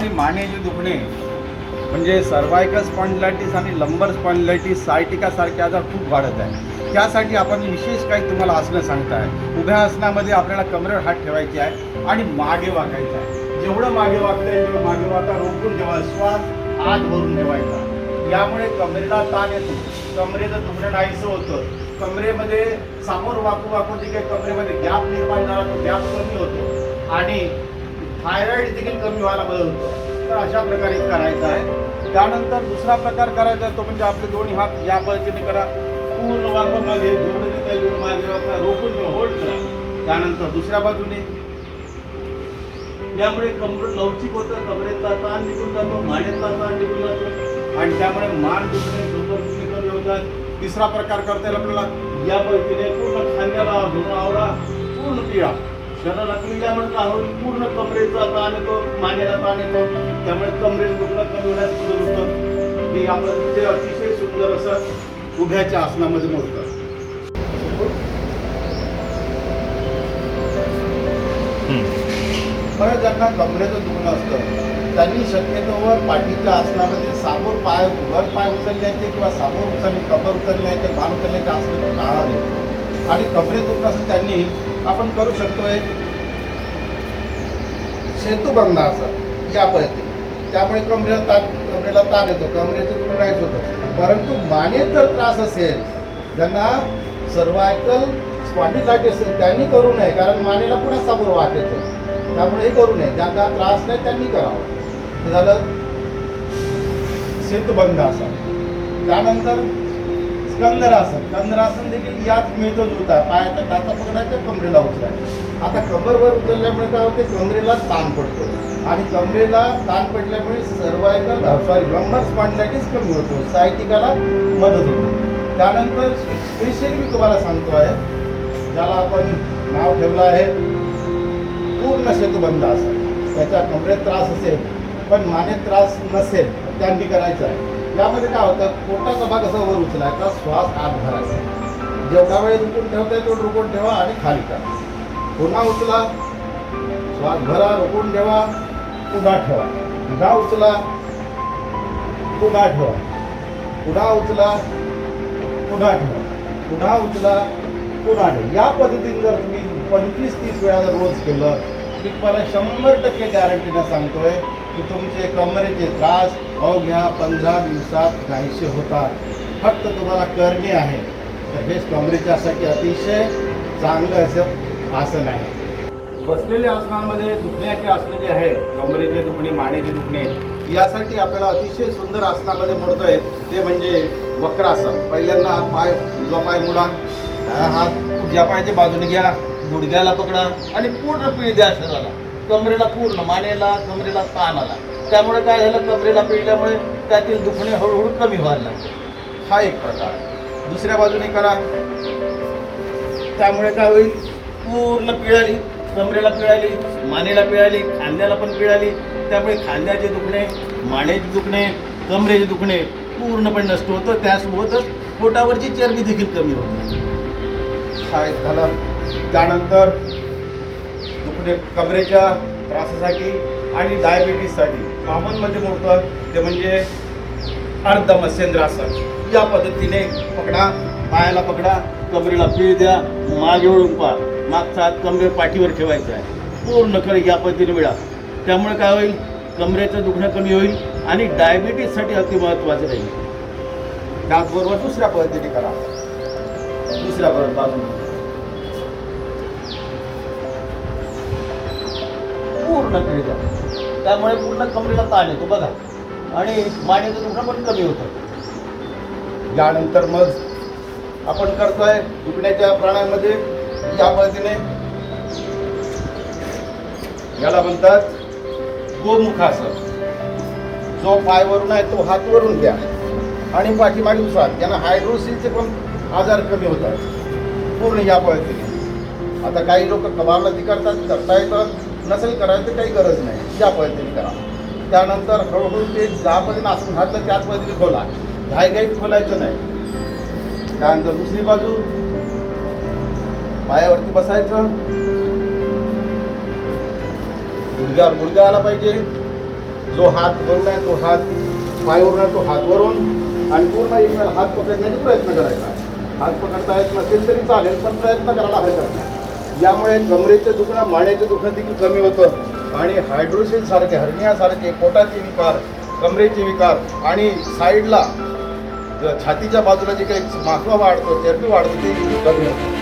आणि मानेचे दुखणे म्हणजे सर्वायकल स्पॉन्डिलायटिस आणि लंबर स्पॉन्डिलायटिस सायटिकासारखे आजार खूप वाढत आहे. त्यासाठी आपण विशेष काही तुम्हाला आसनं सांगताय. उभ्या आसनामध्ये आपल्याला कमरेवर हात ठेवायचे आहे आणि मागे वाकायचं आहे. जेवढं मागे वाकता येईल तेवढं मागे वाका रोखून ठेवा. श्वास आत भरून ठेवायचा. यामुळे कमरेला ताण येतो. कमरेचं दुखणं नाहीसं होतं. कमरेमध्ये सामोर वाकू वाकू जे काही कमरेमध्ये गॅप निर्माण झाला तो गॅप कमी होतो. आणि थायरॉइड देखील कमी व्हायला मदत होतो. तर अशा प्रकारे करायचं आहे. त्यानंतर दुसरा प्रकार करायचा आहे तो म्हणजे आपले दोन्ही हात या पद्धतीने करा. पूर्ण वाकून मागे जेवढं रोखून होल्ड करा. त्यानंतर दुसऱ्या बाजूने. यामुळे कमर लवचिक होतं कमरेचा ताण निघून जातो मानेचा ताण निघून जातो. आणि त्यामुळे मान दुखणे डोकं दुखणे कमी होतात तिसरा प्रकार करता येईल आपल्याला. या पद्धतीने पूर्ण खांद्याला धुणं आवडा पूर्ण पिळा शरीराला पिळल्यामुळे काय होईल पूर्ण कमरेचा ताण येतो मानेला ताण येतो त्यामुळे कमरेचं दुखणं कमी होण्यास मदत होतं. हे आपण ते अतिशय सुंदर असं उभ्याच्या आसनामध्ये मोडतं परत ज्यांना कमरेचं दुखणं असतं त्यांनी शक्यतोवर पाठीच्या आसनामध्ये समोर पाय वर पाय उचलण्याचे किंवा समोर उचलणे कमर उचलण्याचे मान उचलण्याचे आसन टाळावे आणि कमरे दुखणं असं त्यांनी आपण करू शकतोय. सेतुबंध आसन या पद्धती त्यामुळे कमरेला ताण कमरेला ताण येतो. कमरेचं दुखणं होतं? परंतु माने जर त्रास असेल ज्यांना सर्वायकल स्पॉन्डिलायटिस असेल त्यांनी करू नये कारण मानेला पुन्हा समोर वाट येतो? त्यामुळे हे करू नये. ज्यांना त्रास नाही त्यांनी करावं. हे झालं सेतुबंध असं. त्यानंतर स्कंदरासन. स्कंदरासन देखील याच मिळतो जुळता पायाचा टाचा पकडायचा कमरेला उचलायचा आता कमरवर उचलल्यामुळे काय होते? कमरेला ताण पडतो. आणि कमरेला ताण पडल्यामुळे सर्वायकल सॉरी लंबर स्पॉन्डिलायटिस कमी होतो. साहित्यिकाला मदत होते. त्यानंतर स्पेशली मी तुम्हाला सांगतो आहे ज्याला आपण नाव ठेवलं आहे पूर्ण सेतुबंध असेल त्याच्या कमरेत त्रास असेल पण मानेत त्रास नसेल त्यांनी करायचं आहे. यामध्ये काय होतं? पोटाचा भाग असा वर उचलायचा श्वास आत भरायचा जेवढा वेळ रुकून ठेवता येतो रुकून ठेवा आणि खाली करा. पुन्हा उचला. श्वास भरा रोखून ठेवा पुन्हा ठेवा. पुन्हा उचला. पुन्हा ठेवा. पुन्हा उचला. पुन्हा ठेवा. पुन्हा उचला. पुन्हा ठेवा. या पद्धतीने जर तुम्ही पंचवीस तीस वेळा जर रोज केलं मी तुम्हाला शंभर टक्के गॅरंटीनं सांगतोय तुमचे कमरेचे त्रास अवघ्या पंधरा दिवसात नाहीसे होतात. फक्त तुम्हाला करणे आहे. तर हेच कमरेच्यासाठी अतिशय चांगलं असं आसन आहे. बसलेल्या आसनांमध्ये दुखण्याचे आसनं जे आहे? कमरेचे दुखणे मानेचे दुखणे? यासाठी आपल्याला अतिशय सुंदर आसनामध्ये मोडतोय. ते म्हणजे वक्रासन. पहिल्यांदा पाय उजवा पाय मुडा. हात उजव्या पायाच्या बाजूने घ्या. गुडघ्याला पकडा. आणि पूर्ण पिळ द्या शरीराला. कमरेला पूर्ण मानेला कमरेला ताण आला त्यामुळे काय झालं कमरेला पिळल्यामुळे त्यातील दुखणे हळूहळू कमी व्हायला लागले. हा एक प्रकार. दुसऱ्या बाजूने करा. त्यामुळे काय होईल? पूर्ण पिळाली कमरेला पिळाली मानेला पिळाली खांद्याला पण पिळाली. त्यामुळे खांद्याचे दुखणे मानेचे दुखणे कमरेचे दुखणे पूर्णपणे नष्ट होतं. त्यासोबतच पोटावरची चरबी देखील कमी होते. हा एक झाला. त्यानंतर दुखणे कमरेच्या त्रासासाठी आणि डायबिटीससाठी कॉमनमध्ये मोडतं ते म्हणजे अर्धमस्येंद्रासन या पद्धतीने पकडा पायाला पकडा कमरेला पीळ द्या मागे वळून पा मागचा हात कमरे पाठीवर ठेवायचा आहे. पूर्ण करे या पद्धतीने मिळा. त्यामुळे काय होईल? कमरेचं दुखणं कमी होईल आणि डायबिटीससाठी अति महत्त्वाचं राहील. त्याचबरोबर दुसऱ्या पद्धतीने करा. दुसऱ्या परत बाजूने. पूर्ण केली द्या त्यामुळे पूर्ण कमरेला ताण येतो बघा. आणि मानेचं दुखणं पण कमी होतं. यानंतर मग आपण करतोय दुखण्याच्या प्राण्यांमध्ये या पद्धतीने याला म्हणतात गोमुखासन. जो पायवरून आहे तो हात वरून घ्या. आणि पाठीमागे उचला त्यांना हायड्रोसिसचे पण आजार कमी होतात पूर्ण या पद्धतीने. आता काही लोक कबाबलाती करतात करता येतात. नसेल करायचं काही गरज नाही. ज्या पद्धतीने करा. त्यानंतर हळूहळू ते ज्या पद्धतीने आसन घातलं त्याच पद्धतीने खोला. घाई घाईत खोलायचं नाही. त्यानंतर दुसरी बाजू. पायावरती बसायचं. गुडघ्यावर गुडघा आला पाहिजे. जो हात वरून आहे तो हात पायावरून आहे तो हात वरून. आणि पूर्ण एक हात पकडण्याचा प्रयत्न करायचा. हात पकडता येत नसेल तरी चालेल पण प्रयत्न करायला हरकत नाही यामुळे कमरेचं दुखणं मानेचं दुखणं देखील कमी होतं. आणि हायड्रोसिल सारखे हरनियासारखे पोटाचे विकार कमरेचे विकार आणि साईडला छातीच्या बाजूला जे काही मासवा वाढतो चरबी वाढतो ते देखील कमी होतं.